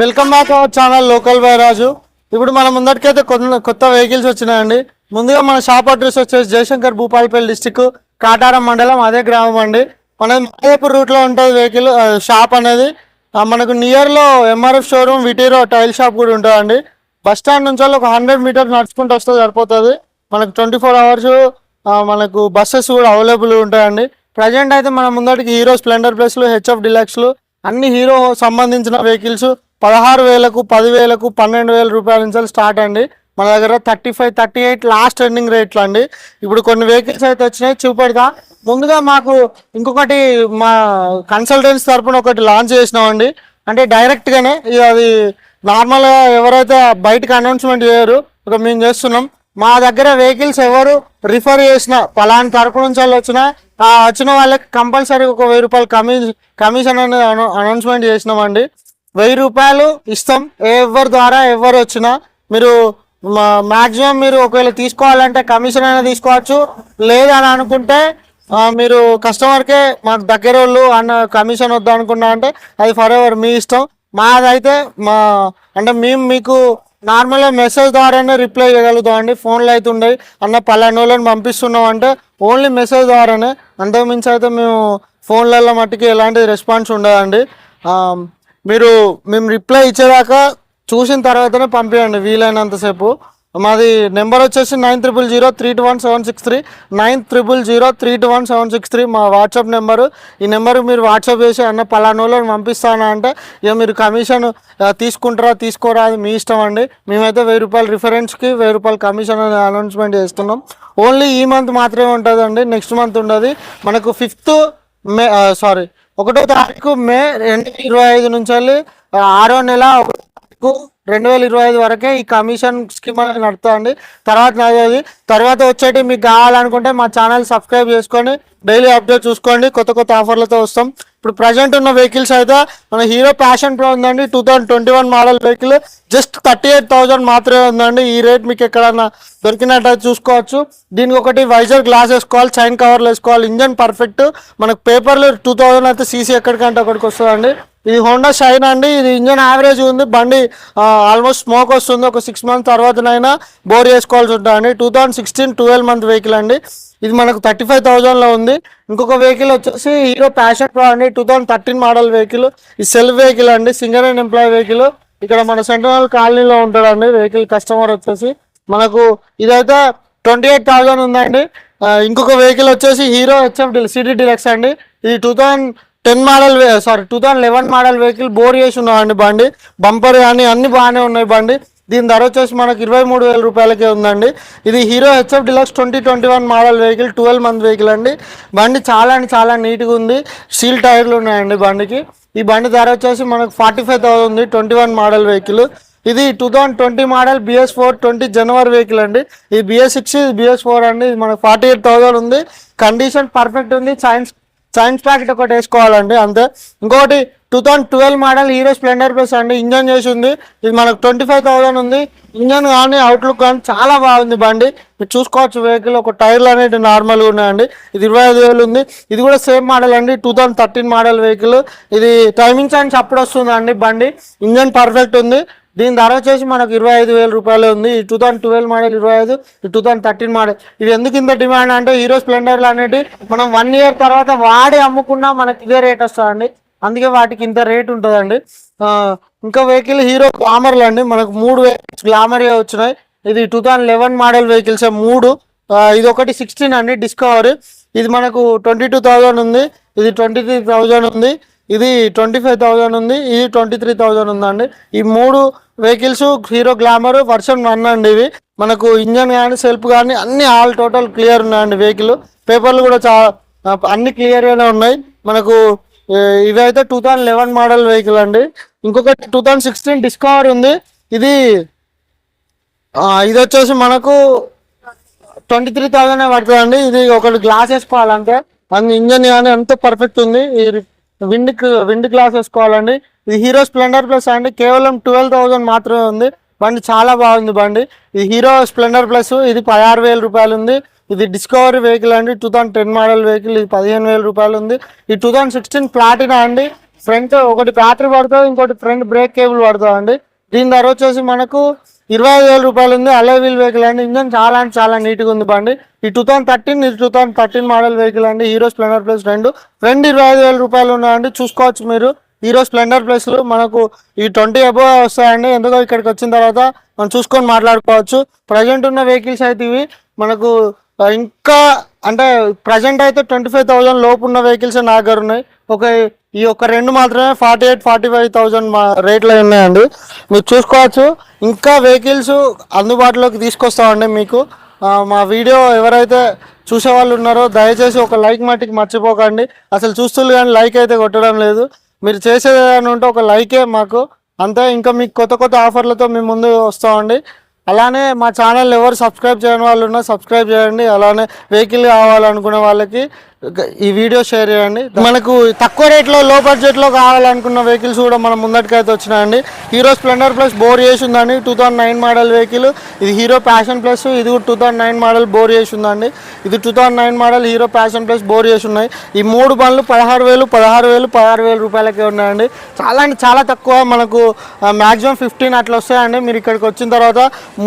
Welcome back our channel local Raju. ఇప్పుడు మన ముందటికైతే కొత్త కొత్త వెహికల్స్ వచ్చినాయండి. ముందుగా మన షాప్ అడ్రస్ వచ్చేసి జయశంకర్ భూపాలపల్లి డిస్టిక్ కాటారం మండలం అదే గ్రామం అండి. మన మాదేపూర్ రూట్లో ఉంటుంది వెహికల్ షాప్ అనేది మనకు నియర్లో ఎంఆర్ఎఫ్ షోరూమ్ విటీరో టైల్ షాప్ కూడా ఉంటుందండి. బస్ స్టాండ్ నుంచి ఒక హండ్రెడ్ మీటర్ నడుచుకుంటూ వస్తే సరిపోతుంది. మనకు ట్వంటీ ఫోర్ అవర్స్ మనకు బస్సెస్ కూడా అవైలబుల్ ఉంటాయండి. ప్రజెంట్ అయితే మన ముందటికి హీరో స్ప్లెండర్ ప్లస్లు హెచ్ఎఫ్ డిలక్స్లు అన్ని హీరో సంబంధించిన వెహికల్స్ పదహారు వేలకు పదివేలకు పన్నెండు వేల రూపాయల నుంచి స్టార్ట్ అండి. మన దగ్గర thirty five thirty eight last ending రేట్లు అండి. ఇప్పుడు కొన్ని వెహికల్స్ అయితే వచ్చినాయి చూపెడతా. ముందుగా మాకు ఇంకొకటి మా కన్సల్టెన్సీ తరపున ఒకటి లాంచ్ చేసినామండి. అంటే డైరెక్ట్గానే అది నార్మల్గా ఎవరైతే బయటకు అనౌన్స్మెంట్ చేయరు ఒక మేము చేస్తున్నాం. మా దగ్గర వెహికల్స్ ఎవరు రిఫర్ చేసిన పలానా తరపు నుంచి వాళ్ళు వచ్చిన వచ్చిన వాళ్ళకి కంపల్సరీ ఒక వెయ్యి రూపాయలు కమిషన్ కమిషన్ అనేది అనౌన్స్మెంట్ చేసినామండి. వెయ్యి రూపాయలు ఇస్తాం. ఎవరి ద్వారా ఎవరు వచ్చినా మీరు మాక్సిమం మీరు ఒకవేళ తీసుకోవాలంటే కమిషన్ అయినా తీసుకోవచ్చు. లేదని అనుకుంటే మీరు కస్టమర్కే మాకు దగ్గర వాళ్ళు అన్న కమిషన్ వద్దు అనుకున్నా అంటే అది ఫర్ ఎవర్ మీ ఇష్టం. మాదైతే మా అంటే మేము మీకు నార్మల్గా మెసేజ్ ద్వారానే రిప్లై చేయగలుగుతాం అండి ఫోన్లో అయితే ఉండేవి. అన్న పలానోళ్ళని వాళ్ళని పంపిస్తున్నాం అంటే ఓన్లీ మెసేజ్ ద్వారానే. అంతకుమించి అయితే మేము ఫోన్లలో మట్టుకి ఎలాంటి రెస్పాన్స్ ఉండదండి. మీరు మేము రిప్లై ఇచ్చేదాకా చూసిన తర్వాతనే పంపించండి వీలైనంతసేపు మాది నెంబర్ వచ్చేసి nine triple zero three two one seven six three. Nine triple zero three two one seven six three మా వాట్సాప్ నెంబరు. ఈ నెంబర్ మీరు వాట్సాప్ చేసి అన్న పలానోళ్ళని పంపిస్తానా? అంటే ఇక మీరు కమిషన్ తీసుకుంటారా తీసుకోరా అది మీ ఇష్టం అండి. మేమైతే వెయ్యి రూపాయల రిఫరెన్స్కి వెయ్యి రూపాయల కమిషన్ అనేది అనౌన్స్మెంట్ చేస్తున్నాం. ఓన్లీ ఈ మంత్ మాత్రమే ఉంటుందండి నెక్స్ట్ మంత్ ఉండదు. మనకు ఫిఫ్త్ మే సారీ ఒకటో తారీఖు మే రెండు వేల ఇరవై ఐదు నుంచి వెళ్ళి ఆరో నెల ఒకటో తారీఖు రెండు వేల ఇరవై ఐదు వరకే ఈ కమిషన్ స్కీమ్ అనేది నడుస్తుంది తర్వాత నడిచేది తర్వాత వచ్చేటి మీకు కావాలనుకుంటే మా ఛానల్ సబ్స్క్రైబ్ చేసుకొని డైలీ అప్డేట్ చూసుకోండి. కొత్త కొత్త ఆఫర్లతో వస్తాం. ఇప్పుడు ప్రజెంట్ ఉన్న వెహికల్స్ అయితే మన హీరో ప్యాషన్ ప్రో ఉందండి. Two thousand twenty one model vehicle. Just thirty eight thousand మాత్రమే ఉందండి. ఈ రేట్ మీకు ఎక్కడన్నా దొరికినట్టు చూసుకోవచ్చు. దీనికి ఒకటి వైజర్ గ్లాస్ వేసుకోవాలి చైన్ కవర్లు వేసుకోవాలి ఇంజన్ పర్ఫెక్ట్. మనకు పేపర్లు టూ థౌసండ్ అయితే సీసీ ఎక్కడికంటే అక్కడికి వస్తుందండి. ఇది హోండా షైన్ అండి. ఇది ఇంజన్ యావరేజ్ ఉంది. బండి ఆల్మోస్ట్ స్మోక్ వస్తుంది. ఒక సిక్స్ మంత్ తర్వాతనైనా బోర్ చేసుకోవాల్సి ఉంటుందండి two thousand sixteen twelve month vehicle అండి. ఇది మనకు థర్టీ ఫైవ్ థౌజండ్లో ఉంది. ఇంకొక వెహికల్ వచ్చేసి హీరో ప్యాషన్ ప్రో అండి. Two thousand thirteen model vehicle ఈ సెల్ఫ్ వెహికల్ అండి. సింగల్ అండ్ ఎంప్లాయ్ వెహికల్ ఇక్కడ మన సెంట్రల్ కాలనీలో ఉంటాడండి. వెహికల్ కస్టమర్ వచ్చేసి మనకు ఇదైతే ట్వంటీ ఎయిట్ థౌజండ్ ఉందండి ఇంకొక వెహికల్ వచ్చేసి హీరో హెచ్ఎఫ్ సిటీ డిలక్స్ అండి. ఇది two thousand ten model sorry two thousand eleven model vehicle bore చేసి ఉన్నామండి బండి. బంపర్ కానీ అన్ని బాగానే ఉన్నాయి బండి. దీని ధర వచ్చేసి మనకి ఇరవై మూడు వేల రూపాయలకే ఉందండి. ఇది Hero HF Deluxe twenty twenty one model vehicle twelve month vehicle అండి. బండి చాలా అంటే చాలా నీట్గా ఉంది. స్టీల్ టైర్లు ఉన్నాయండి బండికి. ఈ బండి ధర వచ్చేసి మనకు ఫార్టీ ఫైవ్ థౌసండ్ ఉంది ట్వంటీ వన్ మోడల్ వెహికల్. ఇది two thousand twenty model BS four twenty జనవరి వెహికల్ అండి. ఇది బిఎస్ సిక్స్ ఇది బిఎస్ ఫోర్ అండి. ఇది మనకు ఫార్టీ ఎయిట్ థౌసండ్ ఉంది. కండిషన్ పర్ఫెక్ట్ ఉంది. సైన్స్ సైన్స్ ప్యాకెట్ ఒకటి వేసుకోవాలండి అంతే. ఇంకోటి two thousand twelve model Hero Splendor Plus అండి ఇంజన్ చేసి ఉంది ఇది మనకు ట్వంటీ ఫైవ్ థౌసండ్ ఉంది. ఇంజన్ కానీ అవుట్లుక్ కానీ చాలా బాగుంది బండి. మీరు చూసుకోవచ్చు వెహికల్ ఒక టైర్లు అనేవి నార్మల్గా ఉన్నాయండి. ఇది ఇరవై ఐదు వేలు ఉంది. ఇది కూడా సేమ్ మోడల్ అండి two thousand thirteen model vehicle ఇది టైమింగ్ అండ్ అప్పుడు వస్తుందండి బండి. ఇంజన్ పర్ఫెక్ట్ ఉంది. దీని ధర వచ్చేసి మనకు ఇరవై ఐదు వేల రూపాయలు ఉంది. ఈ టూ థౌసండ్ ట్వెల్వ్ మోడల్ ఇరవై ఐదు ఈ టూ థౌసండ్ థర్టీన్ మోడల్. ఇది ఎందుకు ఇంత డిమాండ్ అంటే హీరో స్ప్లెండర్లు అనేవి మనం వన్ ఇయర్ తర్వాత వాడి అమ్ముకున్నా మనకి ఇదే రేట్ వస్తుందండి. అందుకే వాటికి ఇంత రేట్ ఉంటుందండి. ఇంకా వెహికల్ హీరో గ్లామర్లు అండి. మనకు మూడు వెహికల్స్ గ్లామర్ వచ్చినాయి. ఇది two thousand eleven model vehicles మూడు. ఇది ఒకటి సిక్స్టీన్ అండి డిస్కవర్. ఇది మనకు ట్వంటీ టూ థౌజండ్ ఉంది. ఇది ట్వంటీ త్రీ థౌజండ్ ఉంది. ఇది ట్వంటీ ఫైవ్ థౌజండ్ ఉంది ఇది ట్వంటీ త్రీ థౌజండ్ ఉందండి. ఈ మూడు vehicles Hero Glamour version one అండి ఇవి. మనకు ఇంజన్ కానీ సెల్ఫ్ కానీ అన్ని ఆల్ టోటల్ క్లియర్ ఉన్నాయండి వెహికల్. పేపర్లు కూడా చాలా అన్ని క్లియర్గానే ఉన్నాయి. మనకు ఇవైతే two thousand eleven model vehicle అండి. ఇంకొకటి టూ థౌజండ్ సిక్స్టీన్ డిస్కవర్ ఉంది. ఇది ఇది వచ్చేసి మనకు ట్వంటీ త్రీ థౌజండ్ పడుతుందండి. ఇది ఒకటి గ్లాస్ వేసుకోవాలంటే అందు ఇంజన్ కానీ అంత పర్ఫెక్ట్ ఉంది. విండ్ విండ్ గ్లాస్ వేసుకోవాలండి. ఇది హీరో స్ప్లెండర్ ప్లస్ అండి. కేవలం ట్వెల్వ్ థౌసండ్ మాత్రమే ఉంది. బండి చాలా బాగుంది బండి. ఇది హీరో స్ప్లెండర్ ప్లస్. ఇది పదహారు వేల రూపాయలు ఉంది. ఇది డిస్కవరీ వెహికల్ అండి. Two thousand ten model vehicle. ఇది పదిహేను వేల రూపాయలు ఉంది. ఈ టూ థౌసండ్ సిక్స్టీన్ ప్లాటినా అండి. ఫ్రంట్ ఒకటి బ్యాటరీ పడుతుంది ఇంకోటి ఫ్రంట్ బ్రేక్ కేబుల్ పడుతుంది అండి దీని ధర వచ్చేసి మనకు ఇరవై ఐదు వేల రూపాయలు ఉంది అలే వీల్ వెహికల్ అండి. ఇంజన్ చాలా అంటే చాలా నీట్గా ఉంది బండి. ఈ టూ థౌసండ్ థర్టీన్ ఇది two thousand thirteen model vehicle అండి. హీరో స్ప్లెండర్ ప్లస్ రెండు. రెండు ఇరవై ఐదు వేల రూపాయలు ఉన్నాయండి. చూసుకోవచ్చు మీరు. హీరో స్ప్లెండర్ ప్లస్లు మనకు ఈ ట్వంటీ అబో వస్తాయండి. ఎందుకో ఇక్కడికి వచ్చిన తర్వాత మనం చూసుకొని మాట్లాడుకోవచ్చు. ప్రజెంట్ ఉన్న వెహికల్స్ అయితే ఇవి మనకు ఇంకా అంటే ప్రజెంట్ అయితే ట్వంటీ ఫైవ్ థౌసండ్ లోపు ఉన్న వెహికల్స్ నా దగ్గర ఉన్నాయి. ఒక ఈ ఒక రెండు మాత్రమే forty eight forty five thousand మా రేట్లో ఉన్నాయండి. మీరు చూసుకోవచ్చు. ఇంకా వెహికల్స్ అందుబాటులోకి తీసుకొస్తామండి మీకు. మా వీడియో ఎవరైతే చూసే వాళ్ళు ఉన్నారో దయచేసి ఒక లైక్ మట్టికి మర్చిపోకండి. అసలు చూస్తున్నారు కానీ లైక్ అయితే కొట్టడం లేదు. మీరు చేసేది ఏదైనా ఉంటే ఒక లైకే మాకు. అంతే ఇంకా మీకు కొత్త కొత్త ఆఫర్లతో మేము ముందు వస్తామండి. అలానే మా ఛానల్ ఎవరు సబ్స్క్రైబ్ చేయని వాళ్ళు ఉన్నా సబ్స్క్రైబ్ చేయండి. అలానే వెహికల్ కావాలనుకునే వాళ్ళకి ఈ వీడియో షేర్ చేయండి. మనకు తక్కువ రేట్లో లో బడ్జెట్లో కావాలనుకున్న వెహికల్స్ కూడా మన ముందటికైతే వచ్చినాయండి. హీరో స్ప్లెండర్ ప్లస్ బోర్ చేసి ఉందండి. Two thousand nine model vehicle. ఇది హీరో ప్యాషన్ ప్లస్ ఇది కూడా two thousand nine model bore చేసి ఉందండి. ఇది two thousand nine model Hero Passion Plus bore చేసి ఉన్నాయి. ఈ మూడు బండ్లు పదహారు వేలు పదహారు వేలు పదహారు వేల రూపాయలకే ఉన్నాయండి. చాలా అంటే చాలా తక్కువ మనకు మ్యాక్సిమం ఫిఫ్టీన్ అట్లా వస్తాయండి. మీరు ఇక్కడికి వచ్చిన తర్వాత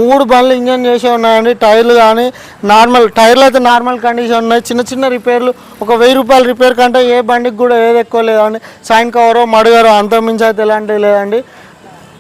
మూడు బండ్లు ఇంజన్ చేసే ఉన్నాయండి. టైర్లు కానీ నార్మల్ టైర్లు అయితే నార్మల్ కండిషన్ ఉన్నాయి. చిన్న చిన్న రిపేర్లు ఒక వెయ్యి రూపాయలు రిపేర్ కంటే ఏ బండికి కూడా ఏది ఎక్కువ లేదండి. సైన్ కవరో మడుగారో అంత అయితే ఎలాంటివి లేదండి.